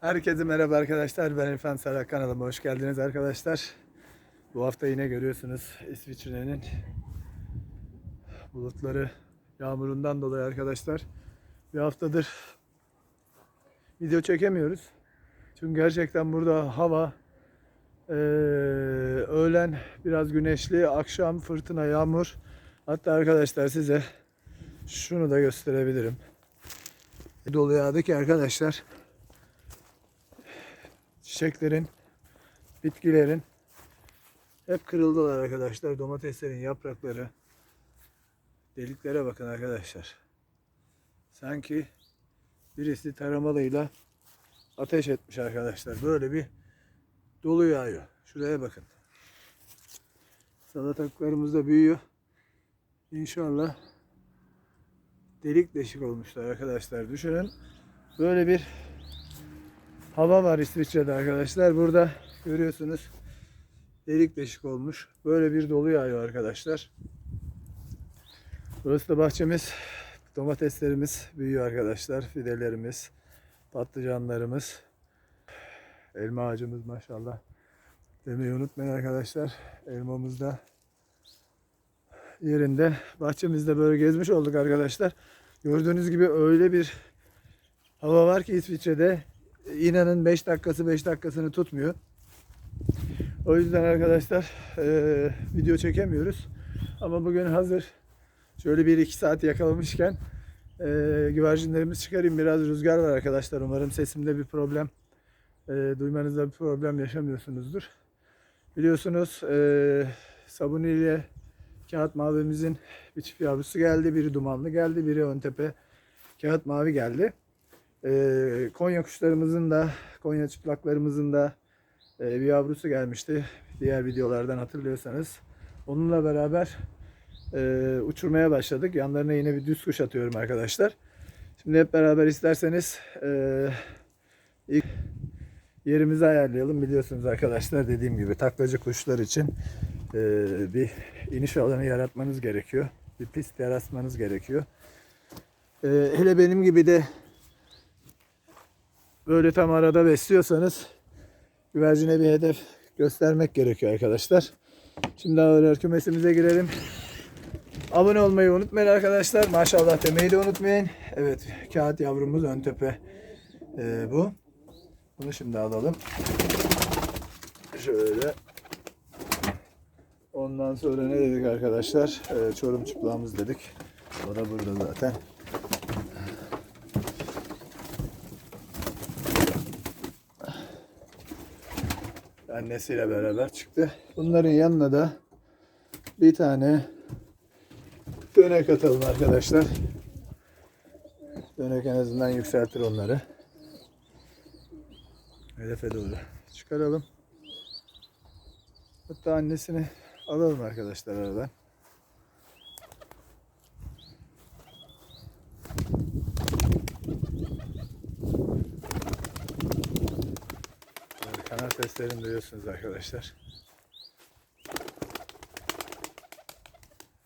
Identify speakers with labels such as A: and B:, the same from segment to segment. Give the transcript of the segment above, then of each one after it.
A: Herkese merhaba arkadaşlar. Ben İrfan Sarak kanalıma hoş geldiniz arkadaşlar. Bu hafta yine görüyorsunuz İsviçre'nin bulutları yağmurundan dolayı arkadaşlar bir haftadır video çekemiyoruz. Çünkü gerçekten burada hava eee, öğlen biraz güneşli, akşam fırtına, yağmur. Hatta arkadaşlar size şunu da gösterebilirim. Dolu yağdı ki arkadaşlar çiçeklerin, bitkilerin hep kırıldılar arkadaşlar. Domateslerin yaprakları deliklere bakın arkadaşlar. Sanki birisi taramalıyla ateş etmiş arkadaşlar. Böyle bir dolu yağıyor. Şuraya bakın. Salatalıklarımız da büyüyor. İnşallah delik deşik olmuşlar arkadaşlar. Düşünün böyle bir hava var İsviçre'de arkadaşlar. Burada görüyorsunuz delik deşik olmuş. Böyle bir dolu yağıyor arkadaşlar. Burası da bahçemiz. Domateslerimiz büyüyor arkadaşlar. Fidelerimiz, patlıcanlarımız, elma ağacımız maşallah. Demeyi unutmayın arkadaşlar. Elmamız da yerinde. Bahçemizde böyle gezmiş olduk arkadaşlar. Gördüğünüz gibi öyle bir hava var ki İsviçre'de inanın 5 dakikası 5 dakikasını tutmuyor. O yüzden arkadaşlar eee, video çekemiyoruz. Ama bugün hazır şöyle bir iki saat yakalamışken eee güvercinlerimizi çıkarayım. Biraz rüzgar var arkadaşlar. Umarım sesimde bir problem eee, duymanızda bir problem yaşamıyorsunuzdur. Biliyorsunuz eee Sabuni ile Kağıt Mavi'mizin bir çift yavrusu geldi. Biri dumanlı geldi. Biri ön tepe Kağıt Mavi geldi. Ee, Konya kuşlarımızın da, Konya çıplaklarımızın da e, bir yavrusu gelmişti. Diğer videolardan hatırlıyorsanız. Onunla beraber e, uçurmaya başladık. Yanlarına yine bir düz kuş atıyorum arkadaşlar. Şimdi hep beraber isterseniz e, ilk yerimizi ayarlayalım. Biliyorsunuz arkadaşlar dediğim gibi taklacı kuşlar için bir iniş alanı yaratmanız gerekiyor. Bir pist yaratmanız gerekiyor. Hele benim gibi de böyle tam arada besliyorsanız güvercine bir hedef göstermek gerekiyor arkadaşlar. Şimdi ağır kümesimize girelim. Abone olmayı unutmayın arkadaşlar. Maşallah demeyi de unutmayın. Evet kağıt yavrumuz ön tepe ee, bu. Bunu şimdi alalım. Şöyle. Ondan sonra ne dedik arkadaşlar? Ee, çorum çıplağımız dedik. O da burada zaten. Annesiyle beraber çıktı. Bunların yanına da bir tane dönek atalım arkadaşlar. Dönek en azından yükseltir onları. Hedefe doğru çıkaralım. Hatta annesini alalım arkadaşlar aradan. Böyle kanat seslerini duyuyorsunuz arkadaşlar.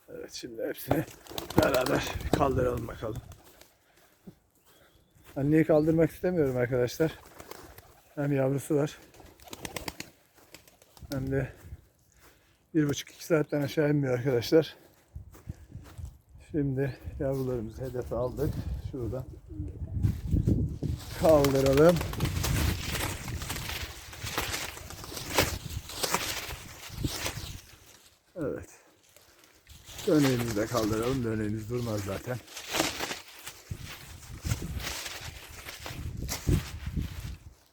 A: Evet şimdi hepsini beraber kaldıralım bakalım. Anneyi kaldırmak istemiyorum arkadaşlar. Hem yavrusu var. Hem de bir buçuk iki saatten aşağı inmiyor arkadaşlar. Şimdi yavrularımızı hedefe aldık. Şuradan kaldıralım. Evet. Döneğimizi de kaldıralım. Döneğimiz durmaz zaten.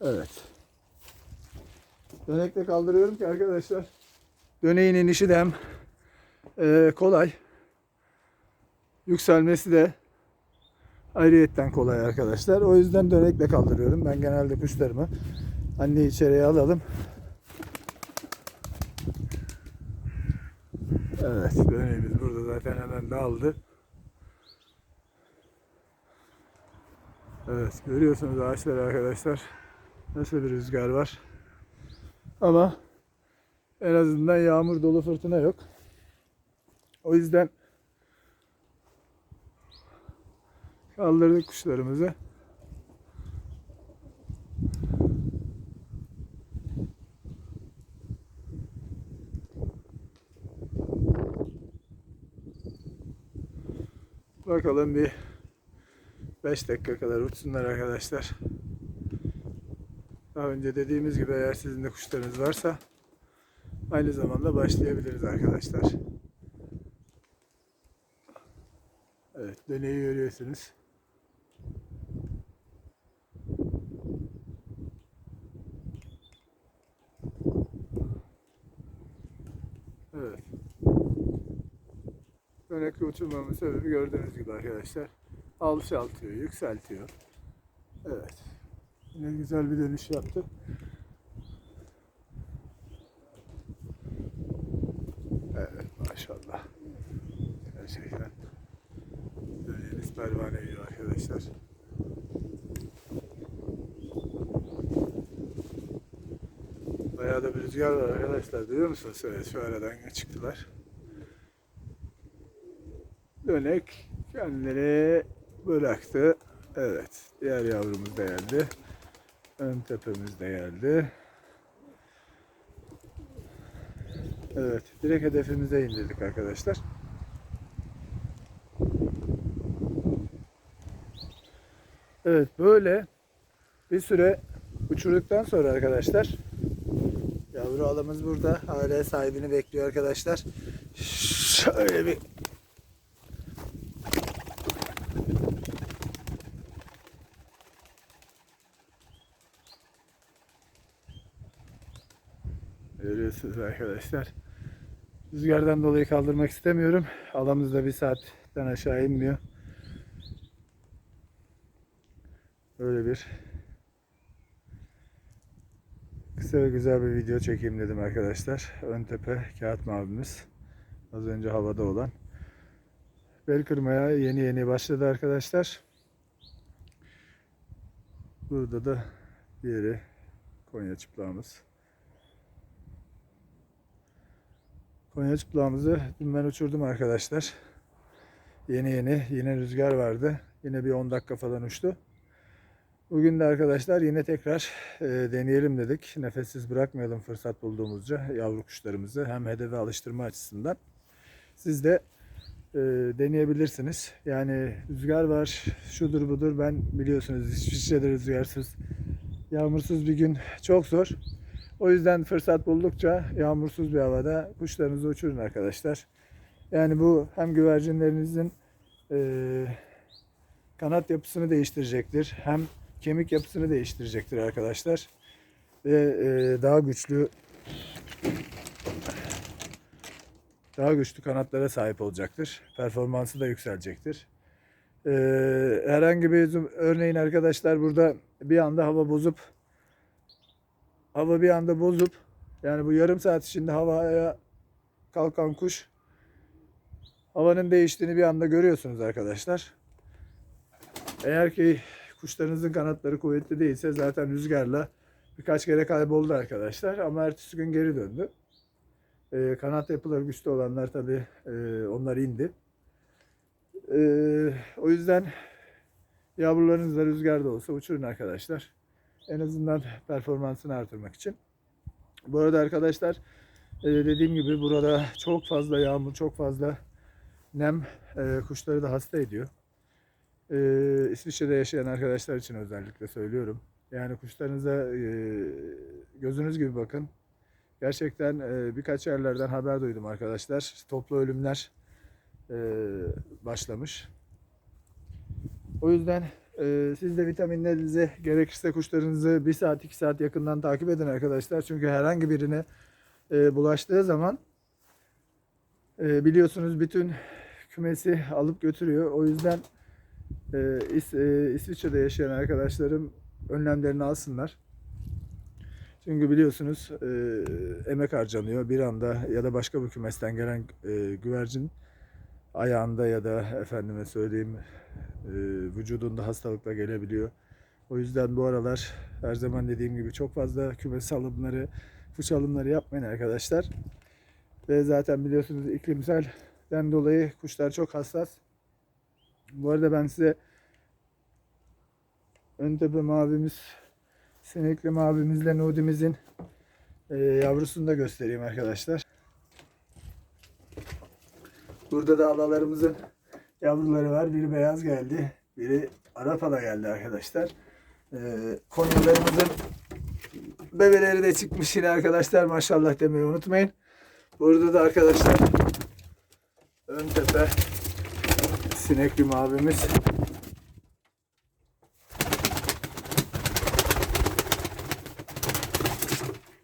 A: Evet. Dönekle kaldırıyorum ki arkadaşlar. Döneğin inişi de hem e, kolay. Yükselmesi de ayrıyetten kolay arkadaşlar. O yüzden dönekle kaldırıyorum. Ben genelde kuşlarımı anne içeriye alalım. Evet, döneğimiz burada zaten hemen dağıldı. Evet, görüyorsunuz ağaçlar arkadaşlar. Nasıl bir rüzgar var. Ama en azından yağmur dolu fırtına yok. O yüzden kaldırdık kuşlarımızı. Bakalım bir 5 dakika kadar uçsunlar arkadaşlar. Daha önce dediğimiz gibi eğer sizin de kuşlarınız varsa aynı zamanda başlayabiliriz arkadaşlar. Evet döneyi görüyorsunuz. Evet. Dönekli uçurmamın sebebi gördüğünüz gibi arkadaşlar. Alçaltıyor, yükseltiyor. Evet. Yine güzel bir dönüş yaptı. Evet maşallah. Gerçekten. Döneğimiz pervane gibi arkadaşlar. Bayağı da bir rüzgar var arkadaşlar. Duyuyor musunuz? Evet şu aradan çıktılar. Dönek kendini bıraktı. Evet. Diğer yavrumuz da geldi. Ön tepemiz de geldi. Evet. Direkt hedefimize indirdik arkadaşlar. Evet böyle bir süre uçurduktan sonra arkadaşlar yavru alamız burada. Hala sahibini bekliyor arkadaşlar. Şöyle bir Görüyorsunuz arkadaşlar. Rüzgardan dolayı kaldırmak istemiyorum. Alamız da bir saatten aşağı inmiyor. Böyle bir kısa ve güzel bir video çekeyim dedim arkadaşlar. Ön tepe kağıt mavimiz. Az önce havada olan. Bel kırmaya yeni yeni başladı arkadaşlar. Burada da diğeri Konya çıplağımız. Konya çıplağımızı dün ben uçurdum arkadaşlar. Yeni yeni yine rüzgar vardı. Yine bir 10 dakika falan uçtu. Bugün de arkadaşlar yine tekrar e, deneyelim dedik. Nefessiz bırakmayalım fırsat bulduğumuzca yavru kuşlarımızı hem hedefe alıştırma açısından. Siz de e, deneyebilirsiniz. Yani rüzgar var, şudur budur. Ben biliyorsunuz İsviçre'de rüzgarsız, yağmursuz bir gün çok zor. O yüzden fırsat buldukça yağmursuz bir havada kuşlarınızı uçurun arkadaşlar. Yani bu hem güvercinlerinizin e, kanat yapısını değiştirecektir. Hem kemik yapısını değiştirecektir arkadaşlar. Ve e, daha güçlü daha güçlü kanatlara sahip olacaktır. Performansı da yükselecektir. E, herhangi bir örneğin arkadaşlar burada bir anda hava bozup hava bir anda bozup yani bu yarım saat içinde havaya kalkan kuş havanın değiştiğini bir anda görüyorsunuz arkadaşlar. Eğer ki kuşlarınızın kanatları kuvvetli değilse zaten rüzgarla birkaç kere kayboldu arkadaşlar ama ertesi gün geri döndü. Ee, kanat yapıları güçlü olanlar tabi e, onlar indi. Ee, o yüzden yavrularınızla rüzgarda olsa uçurun arkadaşlar. En azından performansını artırmak için. Bu arada arkadaşlar e, dediğim gibi burada çok fazla yağmur, çok fazla nem e, kuşları da hasta ediyor. E, İsviçre'de yaşayan arkadaşlar için özellikle söylüyorum. Yani kuşlarınıza gözünüz gibi bakın. Gerçekten birkaç yerlerden haber duydum arkadaşlar. Toplu ölümler başlamış. O yüzden e, siz de vitaminlerinizi gerekirse kuşlarınızı bir saat iki saat yakından takip edin arkadaşlar. Çünkü herhangi birine e, bulaştığı zaman e, biliyorsunuz bütün kümesi alıp götürüyor. O yüzden e, İs, İsviçre'de yaşayan arkadaşlarım önlemlerini alsınlar. Çünkü biliyorsunuz emek harcanıyor. Bir anda ya da başka bir kümesten gelen e, güvercin ayağında ya da efendime söyleyeyim e, vücudunda hastalıkla gelebiliyor. O yüzden bu aralar her zaman dediğim gibi çok fazla kümes alımları, fıç alımları yapmayın arkadaşlar. Ve zaten biliyorsunuz iklimselden dolayı kuşlar çok hassas. Bu arada ben size ön tepe mavimiz, sinekli mavimizle nudimizin e, yavrusunu da göstereyim arkadaşlar. Burada da alalarımızın yavruları var. Biri beyaz geldi. Biri Arapala geldi arkadaşlar. Ee, Konyalarımızın bebeleri de çıkmış yine arkadaşlar. Maşallah demeyi unutmayın. Burada da arkadaşlar ön tepe sinekli mavimiz.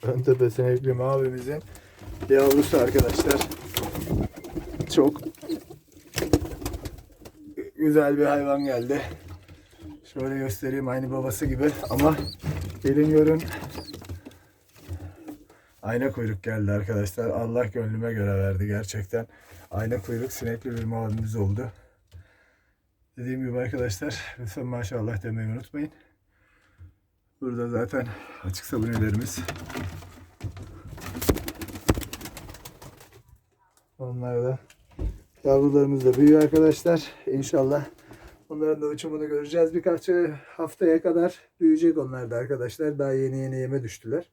A: Ön tepe sinekli mavimizin yavrusu arkadaşlar. Çok güzel bir hayvan geldi. Şöyle göstereyim aynı babası gibi ama gelin görün ayna kuyruk geldi arkadaşlar. Allah gönlüme göre verdi gerçekten. Ayna kuyruk sinekli bir mavimiz oldu. Dediğim gibi arkadaşlar lütfen maşallah demeyi unutmayın. Burada zaten açık sabunelerimiz. Onlar da yavrularımız da büyüyor arkadaşlar. İnşallah onların da uçumunu göreceğiz. Birkaç haftaya kadar büyüyecek onlar da arkadaşlar. Daha yeni yeni yeme düştüler.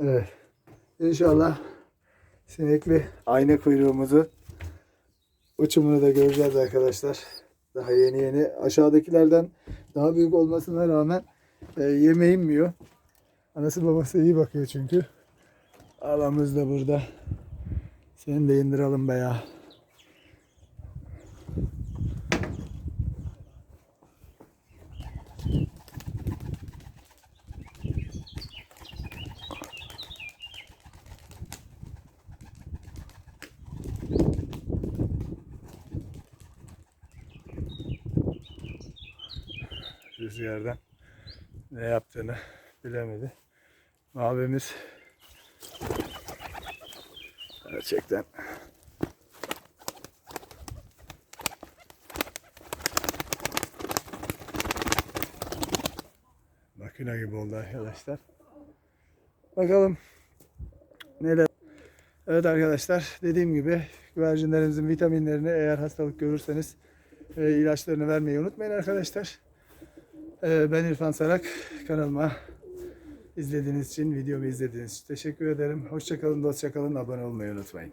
A: Evet. İnşallah sinekli ayna kuyruğumuzu uçumunu da göreceğiz arkadaşlar. Daha yeni yeni aşağıdakilerden daha büyük olmasına rağmen e, yeme inmiyor. Anası babası iyi bakıyor çünkü. Alamız da burada. Seni de indirelim be ya. Rüzgardan ne yaptığını bilemedi. Abimiz gerçekten makine gibi oldu arkadaşlar. Bakalım neler. Evet arkadaşlar dediğim gibi güvercinlerimizin vitaminlerini eğer hastalık görürseniz e, ilaçlarını vermeyi unutmayın arkadaşlar. E, ben İrfan Sarak kanalıma izlediğiniz için, videomu izlediğiniz için teşekkür ederim. Hoşçakalın, dostça kalın, abone olmayı unutmayın.